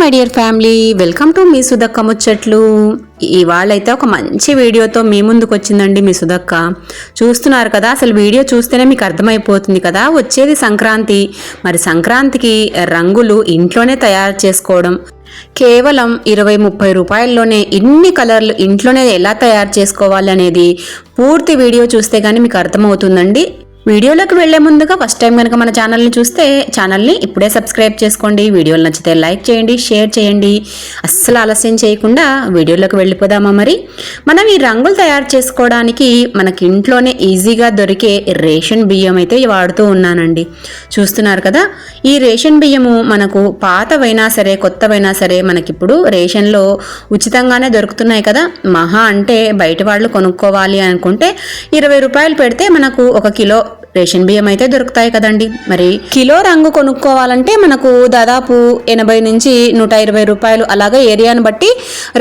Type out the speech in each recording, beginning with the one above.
My dear family welcome to మీ సుధక్క ముచ్చట్లు. ఇవాళైతే ఒక మంచి వీడియోతో మీ ముందుకు వచ్చిందండి మీ సుధక్క చూస్తున్నారు కదా అసలు వీడియో చూస్తేనే మీకు అర్థమైపోతుంది కదా వచ్చేది సంక్రాంతి. మరి సంక్రాంతికి రంగులు ఇంట్లోనే తయారు చేసుకోవడం. కేవలం ఇరవై ముప్పై రూపాయల్లోనే ఇన్ని కలర్లు ఇంట్లోనే ఎలా తయారు చేసుకోవాలి అనేది పూర్తి వీడియో చూస్తే కానీ మీకు అర్థమవుతుందండి. వీడియోలోకి వెళ్ళే ముందుగా ఫస్ట్ టైం కనుక మన ఛానల్ని చూస్తే ఛానల్ని ఇప్పుడే సబ్స్క్రైబ్ చేసుకోండి. వీడియోలు నచ్చితే లైక్ చేయండి షేర్ చేయండి. అస్సలు ఆలస్యం చేయకుండా వీడియోలోకి వెళ్ళిపోదామా మరి? మనం ఈ రంగులు తయారు చేసుకోవడానికి మనకి ఇంట్లోనే ఈజీగా దొరికే రేషన్ బియ్యం అయితే వాడుతూ ఉన్నానండి. చూస్తున్నారు కదా? ఈ రేషన్ బియ్యము మనకు పాతవైనా సరే కొత్తవైనా సరే మనకిప్పుడు రేషన్లో ఉచితంగానే దొరుకుతున్నాయి కదా? మహా అంటే బయట వాళ్ళు కొనుక్కోవాలి అనుకుంటే ఇరవై రూపాయలు పెడితే మనకు ఒక కిలో రేషన్ బియ్యం అయితే దొరుకుతాయి కదండి. మరి కిలో రంగు కొనుక్కోవాలంటే మనకు దాదాపు ఎనభై నుంచి నూట ఇరవై రూపాయలు అలాగే ఏరియాను బట్టి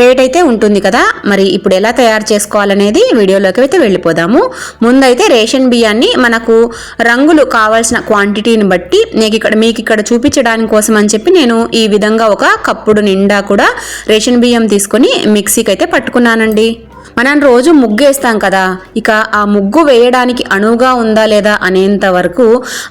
రేట్ అయితే ఉంటుంది కదా. మరి ఇప్పుడు ఎలా తయారు చేసుకోవాలనేది వీడియోలోకి అయితే వెళ్ళిపోదాము. ముందైతే రేషన్ బియ్యాన్ని మనకు రంగులు కావాల్సిన క్వాంటిటీని బట్టి నీకు ఇక్కడ మీకు ఇక్కడ చూపించడానికి కోసం అని చెప్పి నేను ఈ విధంగా ఒక కప్పుడు నిండా కూడా రేషన్ బియ్యం తీసుకొని మిక్సీకి అయితే పట్టుకున్నానండి. మనం రోజు ముగ్గు వేస్తాం కదా ఇక ఆ ముగ్గు వేయడానికి అణువుగా ఉందా లేదా అనేంత వరకు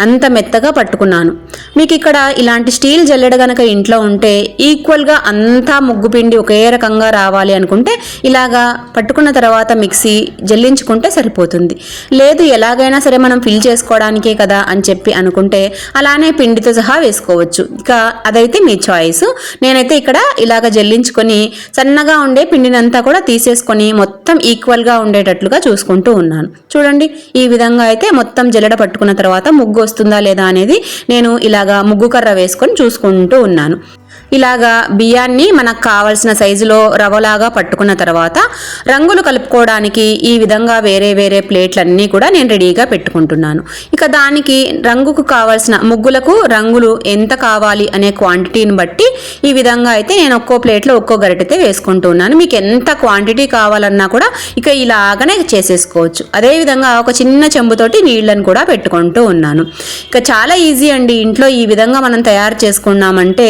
అంత మెత్తగా పట్టుకున్నాను. మీకు ఇక్కడ ఇలాంటి స్టీల్ జల్లెడ గనక ఇంట్లో ఉంటే ఈక్వల్గా అంతా ముగ్గు పిండి ఒకే రకంగా రావాలి అనుకుంటే ఇలాగా పట్టుకున్న తర్వాత మిక్సీ జల్లించుకుంటే సరిపోతుంది. లేదు ఎలాగైనా సరే మనం ఫిల్ చేసుకోవడానికే కదా అని చెప్పి అనుకుంటే అలానే పిండితో సహా వేసుకోవచ్చు. ఇక అదైతే మీ చాయిస్. నేనైతే ఇక్కడ ఇలాగ జల్లించుకొని సన్నగా ఉండే పిండినంతా కూడా తీసేసుకొని మొత్తం మొత్తం ఈక్వల్గా ఉండేటట్లుగా చూసుకుంటూ ఉన్నాను. చూడండి ఈ విధంగా అయితే మొత్తం జల్లెడ పట్టుకున్న తర్వాత ముగ్గు వస్తుందా లేదా అనేది నేను ఇలాగా ముగ్గు కర్ర వేసుకొని చూసుకుంటూ ఉన్నాను. ఇలాగా బియ్యాన్ని మనకు కావలసిన సైజులో రవలాగా పట్టుకున్న తర్వాత రంగులు కలుపుకోవడానికి ఈ విధంగా వేరే వేరే ప్లేట్లన్నీ కూడా నేను రెడీగా పెట్టుకుంటున్నాను. ఇక దానికి రంగుకు కావాల్సిన ముగ్గులకు రంగులు ఎంత కావాలి అనే క్వాంటిటీని బట్టి ఈ విధంగా అయితే నేను ఒక్కో ప్లేట్లో ఒక్కో గరిటెతే వేసుకుంటూ ఉన్నాను. మీకు ఎంత క్వాంటిటీ కావాలన్నా కూడా ఇక ఇలాగనే చేసేసుకోవచ్చు. అదేవిధంగా ఒక చిన్న చెంబుతోటి నీళ్ళను కూడా పెట్టుకుంటూ ఉన్నాను. ఇక చాలా ఈజీ అండి ఇంట్లో ఈ విధంగా మనం తయారు చేసుకున్నామంటే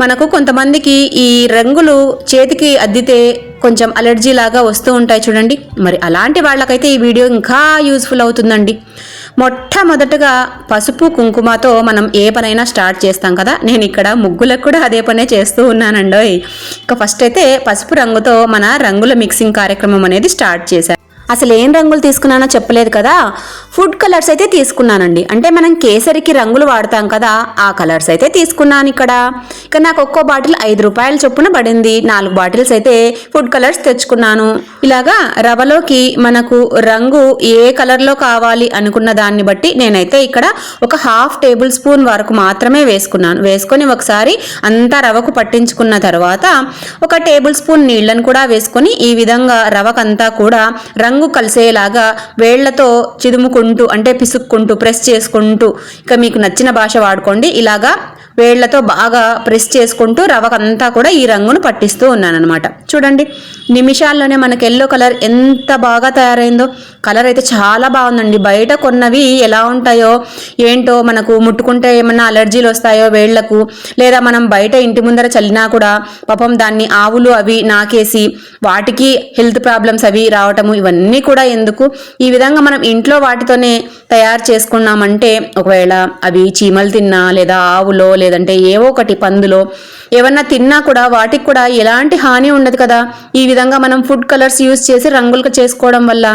మనకు కొంతమందికి ఈ రంగులు చేతికి అద్దితే కొంచెం అలర్జీ లాగా వస్తూ ఉంటాయి చూడండి. మరి అలాంటి వాళ్ళకైతే ఈ వీడియో ఇంకా యూజ్ఫుల్ అవుతుందండి. మొట్టమొదటగా పసుపు కుంకుమతో మనం ఏ పనైనా స్టార్ట్ చేస్తాం కదా. నేను ఇక్కడ ముగ్గులకు కూడా అదే పనే చేస్తూ ఉన్నానండి ఇక ఫస్ట్ అయితే పసుపు రంగుతో మన రంగుల మిక్సింగ్ కార్యక్రమం అనేది స్టార్ట్ చేశాను. అసలు ఏం రంగులు తీసుకున్నానో చెప్పలేదు కదా. ఫుడ్ కలర్స్ అయితే తీసుకున్నానండి. అంటే మనం కేసరికి రంగులు వాడతాం కదా ఆ కలర్స్ అయితే తీసుకున్నాను ఇక్కడ. ఇక నాకు ఒక్కో బాటిల్ ఐదు రూపాయల చొప్పున పడింది. నాలుగు బాటిల్స్ అయితే ఫుడ్ కలర్స్ తెచ్చుకున్నాను. ఇలాగా రవలోకి మనకు రంగు ఏ కలర్లో కావాలి అనుకున్న దాన్ని బట్టి నేనైతే ఇక్కడ ఒక హాఫ్ టేబుల్ స్పూన్ వరకు మాత్రమే వేసుకున్నాను. వేసుకొని ఒకసారి అంతా రవకు పట్టించుకున్న తర్వాత ఒక టేబుల్ స్పూన్ నీళ్ళను కూడా వేసుకొని ఈ విధంగా రవకంతా కూడా రంగు రంగు కలిసేలాగా వేళ్ళతో చిదుముకుంటూ అంటే పిసుక్కుంటూ ప్రెస్ చేసుకుంటూ ఇక మీకు నచ్చిన భాష వాడుకోండి. ఇలాగా వేళ్ళతో బాగా ప్రెస్ చేసుకుంటూ రవ్వకంతా కూడా ఈ రంగును పట్టిస్తూ ఉన్నానమాట చూడండి నిమిషాల్లోనే మనకి ఎల్లో కలర్ ఎంత బాగా తయారైందో. కలర్ అయితే చాలా బాగుందండి. బయట కొన్నవి ఎలా ఉంటాయో ఏంటో మనకు ముట్టుకుంటే ఏమన్నా అలర్జీలు వస్తాయో వేళ్ళకు లేదా మనం బయట ఇంటి ముందర చల్లినా కూడా పాపం దాన్ని ఆవులు అవి నాకేసి వాటికి హెల్త్ ప్రాబ్లమ్స్ అవి రావటము ఇవన్నీ కూడా ఎందుకు? ఈ విధంగా మనం ఇంట్లో వాటితోనే తయారు చేసుకున్నామంటే ఒకవేళ అవి చీమలు తిన్నా లేదా ఆవులో లేదా లేదంటే ఏవో ఒకటి పందులో. ఏమన్నా తిన్నా కూడా వాటికి కూడా ఎలాంటి హాని ఉండదు కదా. ఈ విధంగా మనం ఫుడ్ కలర్స్ యూస్ చేసి రంగులకు చేసుకోవడం వల్ల.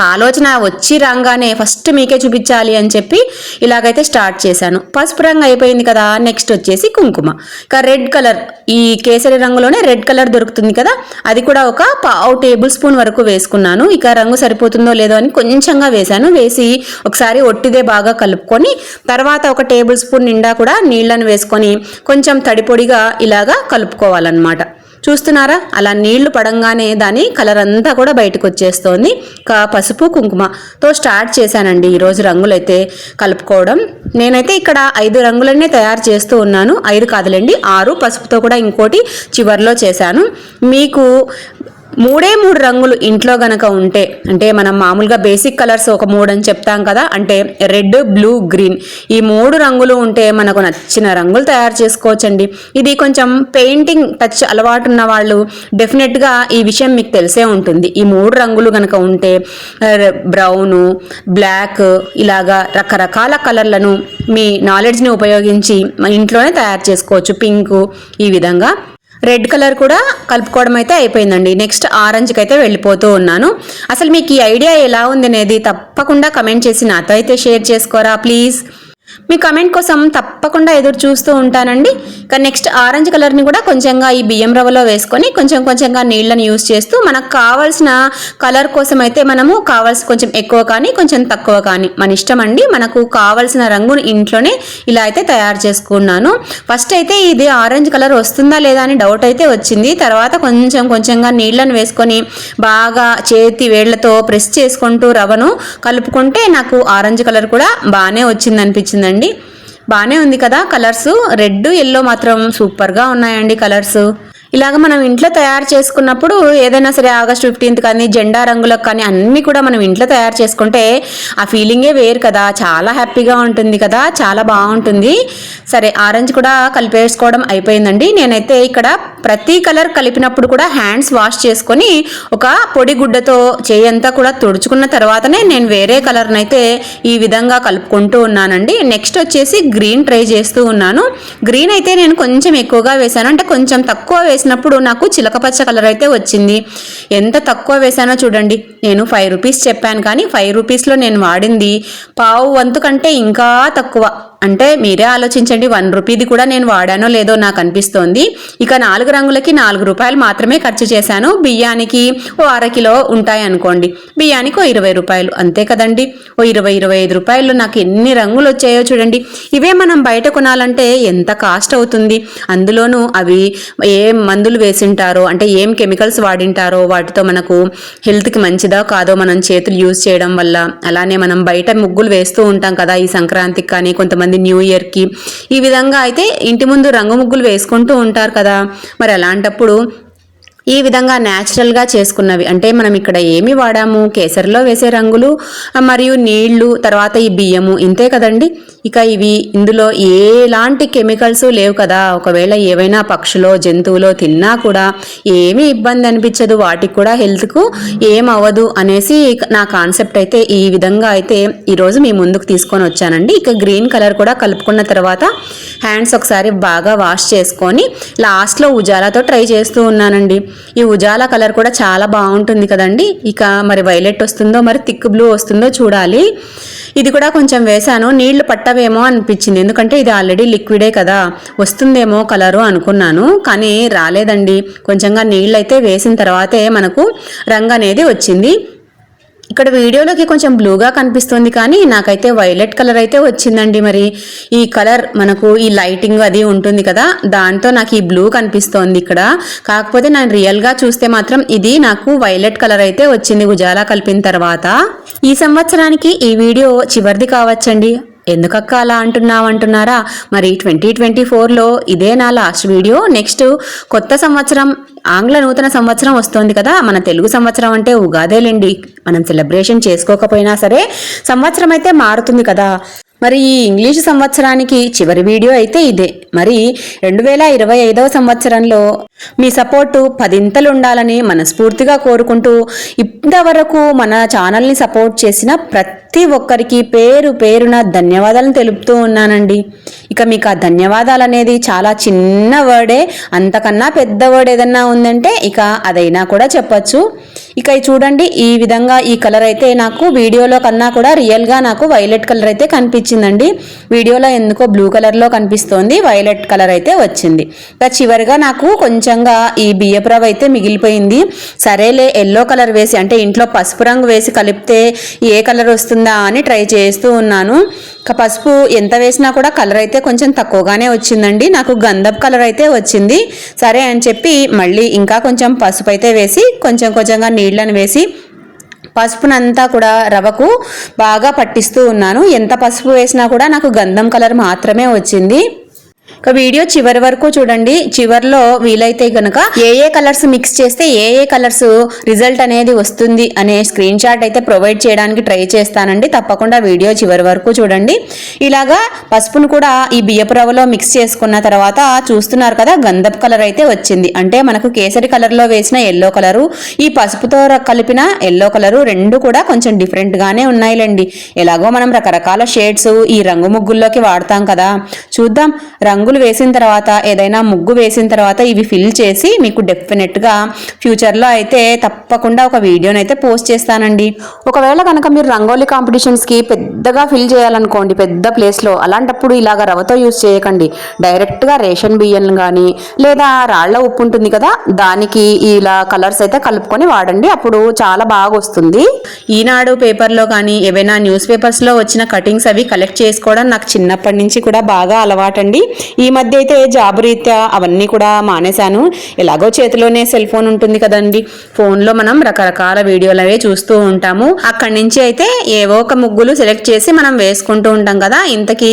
ఆలోచన వచ్చి రాగానే ఫస్ట్ మీకే చూపించాలి అని చెప్పి ఇలాగైతే స్టార్ట్ చేశాను. పసుపు రంగు అయిపోయింది కదా నెక్స్ట్ వచ్చేసి కుంకుమ. ఇక రెడ్ కలర్ ఈ కేసరి రంగులోనే రెడ్ కలర్ దొరుకుతుంది కదా అది కూడా ఒక పావు టేబుల్ స్పూన్ వరకు వేసుకున్నాను. ఇక రంగు సరిపోతుందో లేదో అని కొంచెంగా వేశాను. వేసి ఒకసారి ఒట్టిదే బాగా కలుపుకొని తర్వాత ఒక టేబుల్ స్పూన్ నిండా కూడా నీళ్ళను వేసుకొని కొంచెం తడిపొడిగా ఇలాగా కలుపుకోవాలన్నమాట. చూస్తున్నారా? అలా నీళ్ళు పడంగానే దాని కలర్ అంతా కూడా బయటకు వచ్చేస్తోంది ఇంకా పసుపు కుంకుమతో స్టార్ట్ చేశానండి ఈరోజు రంగులైతే కలుపుకోవడం. నేనైతే ఇక్కడ ఐదు రంగులన్నీ తయారు చేస్తూ ఉన్నాను. ఐదు కాదులండి ఆరు పసుపుతో కూడా ఇంకోటి చివర్లో చేశాను. మీకు మూడే మూడు రంగులు ఇంట్లో గనక ఉంటే అంటే మనం మామూలుగా బేసిక్ కలర్స్ ఒక మూడు అని చెప్తాం కదా అంటే రెడ్ బ్లూ గ్రీన్. ఈ మూడు రంగులు ఉంటే మనకు నచ్చిన రంగులు తయారు చేసుకోవచ్చండి. ఇది కొంచెం పెయింటింగ్ టచ్ అలవాటు ఉన్న వాళ్ళు డెఫినెట్గా ఈ విషయం మీకు తెలిసే ఉంటుంది. ఈ మూడు రంగులు గనక ఉంటే బ్రౌను బ్లాక్ ఇలాగా రకరకాల కలర్లను మీ నాలెడ్జ్ని ఉపయోగించి ఇంట్లోనే తయారు చేసుకోవచ్చు. పింక్ ఈ విధంగా రెడ్ కలర్ కూడా కలుపుకోవడం అయితే అయిపోయిందండి. నెక్స్ట్ ఆరెంజ్కి అయితే వెళ్ళిపోతూ ఉన్నాను. అసలు మీకు ఈ ఐడియా ఎలా ఉంది అనేది తప్పకుండా కమెంట్ చేసి నాతో అయితే షేర్ చేసుకోరా ప్లీజ్ మీ కమెంట్ కోసం తప్పకుండా ఎదురు చూస్తూ ఉంటానండి. కానీ నెక్స్ట్ ఆరెంజ్ కలర్ని కూడా కొంచెంగా ఈ బియ్యం రవ్వలో వేసుకొని కొంచెం కొంచెంగా నీళ్ళని యూస్ చేస్తూ మనకు కావాల్సిన కలర్ కోసం అయితే మనము కావాల్సిన కొంచెం ఎక్కువ కానీ కొంచెం తక్కువ కానీ మన ఇష్టం అండి. మనకు కావాల్సిన రంగును ఇంట్లోనే ఇలా అయితే తయారు చేసుకున్నాను. ఫస్ట్ అయితే ఇది ఆరెంజ్ కలర్ వస్తుందా లేదా అని డౌట్ అయితే వచ్చింది. తర్వాత కొంచెం కొంచెంగా నీళ్ళను వేసుకొని బాగా చేతి వేళ్ళతో ప్రెస్ చేసుకుంటూ రవ్వను కలుపుకుంటే నాకు ఆరెంజ్ కలర్ కూడా బాగానే వచ్చింది అనిపించింది వచ్చిందండి బాగానే ఉంది కదా కలర్స్. రెడ్ ఎల్లో మాత్రం సూపర్గా ఉన్నాయండి కలర్స్. ఇలాగ మనం ఇంట్లో తయారు చేసుకున్నప్పుడు ఏదైనా సరే ఆగస్ట్ ఫిఫ్టీన్త్ కానీ జెండా రంగులకు కానీ అన్నీ కూడా మనం ఇంట్లో తయారు చేసుకుంటే ఆ ఫీలింగే వేరు కదా. చాలా హ్యాపీగా ఉంటుంది కదా. చాలా బాగుంటుంది. సరే ఆరెంజ్ కూడా కలిపేసుకోవడం అయిపోయిందండి. నేనైతే ఇక్కడ ప్రతి కలర్ కలిపినప్పుడు కూడా హ్యాండ్స్ వాష్ చేసుకొని ఒక పొడి గుడ్డతో చేయంతా కూడా తుడుచుకున్న తర్వాతనే నేను వేరే కలర్ని అయితే ఈ విధంగా కలుపుకుంటూ ఉన్నానండి. నెక్స్ట్ వచ్చేసి గ్రీన్ ట్రై చేస్తూ ఉన్నాను. గ్రీన్ అయితే నేను కొంచెం ఎక్కువగా వేసాను అంటే కొంచెం తక్కువ వేసినప్పుడు నాకు చిలకపచ్చ కలర్ అయితే వచ్చింది. ఎంత తక్కువ వేసానో చూడండి. నేను ఫైవ్ రూపీస్ చెప్పాను కానీ ఫైవ్ రూపీస్లో నేను వాడింది. పావు వంతు కంటే ఇంకా తక్కువ. అంటే మీరే ఆలోచించండి వన్ రూపీది కూడా నేను వాడానో లేదో నాకు అనిపిస్తోంది. ఇక నాలుగు రంగులకి నాలుగు రూపాయలు మాత్రమే ఖర్చు చేశాను. బియ్యానికి ఓ అరకిలో ఉంటాయి అనుకోండి. బియ్యానికి ఓ ఇరవై రూపాయలు అంతే కదండి. ఓ ఇరవై ఇరవై ఐదు రూపాయలు నాకు ఎన్ని రంగులు వచ్చాయో చూడండి. ఇవే మనం బయట కొనాలంటే ఎంత కాస్ట్ అవుతుంది? అందులోనూ అవి ఏం మందులు వేసింటారో అంటే ఏం కెమికల్స్ వాడింటారో వాటితో మనకు హెల్త్కి మంచిదా కాదో మనం చేతులు యూజ్ చేయడం వల్ల. అలానే మనం బయట ముగ్గులు వేస్తూ ఉంటాం కదా ఈ సంక్రాంతికి కానీ కొంతమంది న్యూ ఇయర్కి ఈ విధంగా అయితే ఇంటి ముందు రంగు ముగ్గులు వేసుకుంటూ ఉంటారు కదా. మరి అలాంటప్పుడు ఈ విధంగా న్యాచురల్గా చేసుకున్నవి. అంటే మనం ఇక్కడ ఏమి వాడాము? కేసరిలో వేసే రంగులు మరియు నీళ్ళు తర్వాత ఈ బియ్యము ఇంతే కదండి? ఇక ఇవి ఇందులో ఎలాంటి కెమికల్స్ లేవు కదా. ఒకవేళ ఏవైనా పక్షులో జంతువులో తిన్నా కూడా ఏమీ ఇబ్బంది అనిపించదు. వాటికి కూడా హెల్త్కు ఏం అవ్వదు అనేసి నా కాన్సెప్ట్ అయితే ఈ విధంగా అయితే ఈరోజు మీ ముందుకు తీసుకొని వచ్చానండి. ఇక గ్రీన్ కలర్ కూడా కలుపుకున్న తర్వాత హ్యాండ్స్ ఒకసారి బాగా వాష్ చేసుకొని లాస్ట్లో ఉజాలాతో ట్రై చేస్తూ ఉన్నానండి. ఈ ఉజాలా కలర్ కూడా చాలా బాగుంటుంది కదండి. ఇక మరి వైలెట్ వస్తుందో మరి థిక్ బ్లూ వస్తుందో చూడాలి. ఇది కూడా కొంచెం వేశాను. నీళ్ళు పట్టవేమో అనిపించింది. ఎందుకంటే ఇది ఆల్రెడీ లిక్విడే కదా. వస్తుందేమో కలరు అనుకున్నాను. కానీ రాలేదండి. కొంచెంగా నీళ్ళు అయితే వేసిన తర్వాతే మనకు రంగు అనేది వచ్చింది. ఇక్కడ వీడియోలోకి కొంచెం బ్లూగా కనిపిస్తుంది కానీ నాకైతే వైలెట్ కలర్ అయితే వచ్చిందండి మరి. ఈ కలర్ మనకు ఈ లైటింగ్ అది ఉంటుంది కదా దాంతో నాకు ఈ బ్లూ కనిపిస్తోంది ఇక్కడ. కాకపోతే నేను రియల్గా చూస్తే మాత్రం ఇది నాకు వైలెట్ కలర్ అయితే వచ్చింది ఉజాలా కలిపిన తర్వాత. ఈ సంవత్సరానికి ఈ వీడియో చివరిది కావచ్చండి. ఎందుకక్క అలా అంటున్నావు అంటున్నారా మరి ట్వంటీ ట్వంటీ ఫోర్లో ఇదే నా లాస్ట్ వీడియో. నెక్స్ట్ కొత్త సంవత్సరం ఆంగ్ల నూతన సంవత్సరం వస్తోంది కదా. మన తెలుగు సంవత్సరం అంటే ఉగాదేలేండి. మనం సెలబ్రేషన్ చేసుకోకపోయినా సరే సంవత్సరం అయితే మారుతుంది కదా. మరి ఈ ఇంగ్లీషు సంవత్సరానికి చివరి వీడియో అయితే ఇదే. మరి రెండు వేల ఇరవై ఐదవ సంవత్సరంలో మీ సపోర్టు పదింతలు ఉండాలని మనస్ఫూర్తిగా కోరుకుంటూ ఇంతవరకు మన ఛానల్ని సపోర్ట్ చేసిన ప్రతి ఒక్కరికి పేరు పేరున ధన్యవాదాలను తెలుపుతూ ఉన్నానండి. ఇక మీకు ఆ ధన్యవాదాలు అనేది చాలా చిన్న వర్డే అంతకన్నా పెద్ద వర్డ్ ఏదన్నా ఉందంటే ఇక అదైనా కూడా చెప్పచ్చు. ఇక చూడండి ఈ విధంగా ఈ కలర్ అయితే నాకు వీడియోలో కన్నా కూడా రియల్గా నాకు వైలెట్ కలర్ అయితే కనిపించిందండి వీడియోలో ఎందుకో బ్లూ కలర్లో కనిపిస్తోంది. వైలెట్ కలర్ అయితే వచ్చింది. ఇంకా చివరిగా నాకు కొంచెంగా ఈ బియ్యపు రవ్వ అయితే మిగిలిపోయింది. సరేలే ఎల్లో కలర్ వేసి అంటే ఇంట్లో పసుపు రంగు వేసి కలిపితే ఏ కలర్ వస్తుందా అని ట్రై చేస్తూ ఉన్నాను. పసుపు ఎంత వేసినా కూడా కలర్ అయితే కొంచెం తక్కువగానే వచ్చిందండి. నాకు గంధపు కలర్ అయితే వచ్చింది. సరే అని చెప్పి మళ్ళీ ఇంకా కొంచెం పసుపు అయితే వేసి కొంచెం కొంచెంగా నీళ్ళని వేసి పసుపునంతా కూడా రవ్వకు బాగా పట్టిస్తూ ఉన్నాను. ఎంత పసుపు వేసినా కూడా నాకు గంధం కలర్ మాత్రమే వచ్చింది. ఒక వీడియో చివరి వరకు చూడండి. చివర్లో వీలైతే గనక ఏ ఏ కలర్స్ మిక్స్ చేస్తే ఏ ఏ కలర్స్ రిజల్ట్ అనేది వస్తుంది అనే స్క్రీన్ షాట్ అయితే ప్రొవైడ్ చేయడానికి ట్రై చేస్తానండి. తప్పకుండా వీడియో చివరి వరకు చూడండి. ఇలాగా పసుపును కూడా ఈ బియ్యపు రవ్వలో మిక్స్ చేసుకున్న తర్వాత చూస్తున్నారు కదా గంధపు కలర్ అయితే వచ్చింది. అంటే మనకు కేసరి కలర్లో వేసిన ఎల్లో కలరు ఈ పసుపుతో కలిపిన ఎల్లో కలరు రెండు కూడా కొంచెం డిఫరెంట్గానే ఉన్నాయిలేండి. ఎలాగో మనం రకరకాల షేడ్స్ ఈ రంగు ముగ్గుల్లోకి వాడతాం కదా. చూద్దాం రంగులు వేసిన తర్వాత ఏదైనా ముగ్గు వేసిన తర్వాత ఇవి ఫిల్ చేసి మీకు డెఫినెట్గా ఫ్యూచర్లో అయితే తప్పకుండా ఒక వీడియోని అయితే పోస్ట్ చేస్తానండి. ఒకవేళ కనుక మీరు రంగోలీ కాంపిటీషన్స్కి పెద్దగా ఫిల్ చేయాలనుకోండి పెద్ద ప్లేస్లో అలాంటప్పుడు ఇలాగ రవ్వతో యూజ్ చేయకండి. డైరెక్ట్గా రేషన్ బియ్యం కానీ లేదా రాళ్ళ ఉప్పు ఉంటుంది కదా దానికి ఇలా కలర్స్ అయితే కలుపుకొని వాడండి అప్పుడు చాలా బాగా వస్తుంది. ఈనాడు పేపర్లో కానీ ఏవైనా న్యూస్ పేపర్స్లో వచ్చిన కటింగ్స్ అవి కలెక్ట్ చేసుకోవడం నాకు చిన్నప్పటి నుంచి కూడా బాగా అలవాటండి. ఈ ఈ మధ్య అయితే జాబ్ రీత్యా అవన్నీ కూడా మానేశాను. ఎలాగో చేతిలోనే సెల్ ఫోన్ ఉంటుంది కదండి. ఫోన్లో మనం రకరకాల వీడియోలు అవి చూస్తూ ఉంటాము. అక్కడి నుంచి అయితే ఏవో ఒక ముగ్గులు సెలెక్ట్ చేసి మనం వేసుకుంటూ ఉంటాం కదా. ఇంతకీ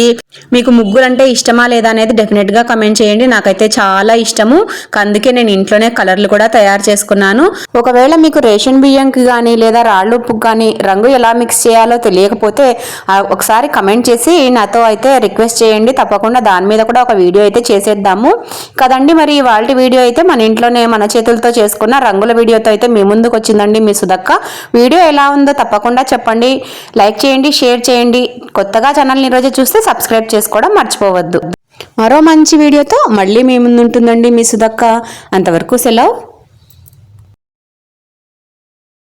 మీకు ముగ్గులు అంటే ఇష్టమా లేదా అనేది డెఫినెట్గా కమెంట్ చేయండి. నాకైతే చాలా ఇష్టము. అందుకే నేను ఇంట్లోనే కలర్లు కూడా తయారు చేసుకున్నాను. ఒకవేళ మీకు రేషన్ బియ్యంకి కానీ లేదా రాళ్ళు ఉప్పుకి కానీ రంగు ఎలా మిక్స్ చేయాలో తెలియకపోతే ఒకసారి కమెంట్ చేసి నాతో అయితే రిక్వెస్ట్ చేయండి. తప్పకుండా దాని మీద కూడా ఒక వీడియో అయితే చేసేద్దాము. కదండి మరి వాళ్ళ వీడియో అయితే మన ఇంట్లోనే మన చేతులతో చేసుకున్న రంగుల వీడియోతో అయితే మీ ముందుకు వచ్చిందండి మీ సుధక్క. వీడియో ఎలా ఉందో తప్పకుండా చెప్పండి. లైక్ చేయండి షేర్ చేయండి. కొత్తగా ఛానల్ని ఈరోజు చూస్తే సబ్స్క్రైబ్ చేసుకోవడం మర్చిపోవద్దు. మరో మంచి వీడియోతో మళ్ళీ మీ ముందు ఉంటుందండి మీ సుధక్క. అంతవరకు సెలవు.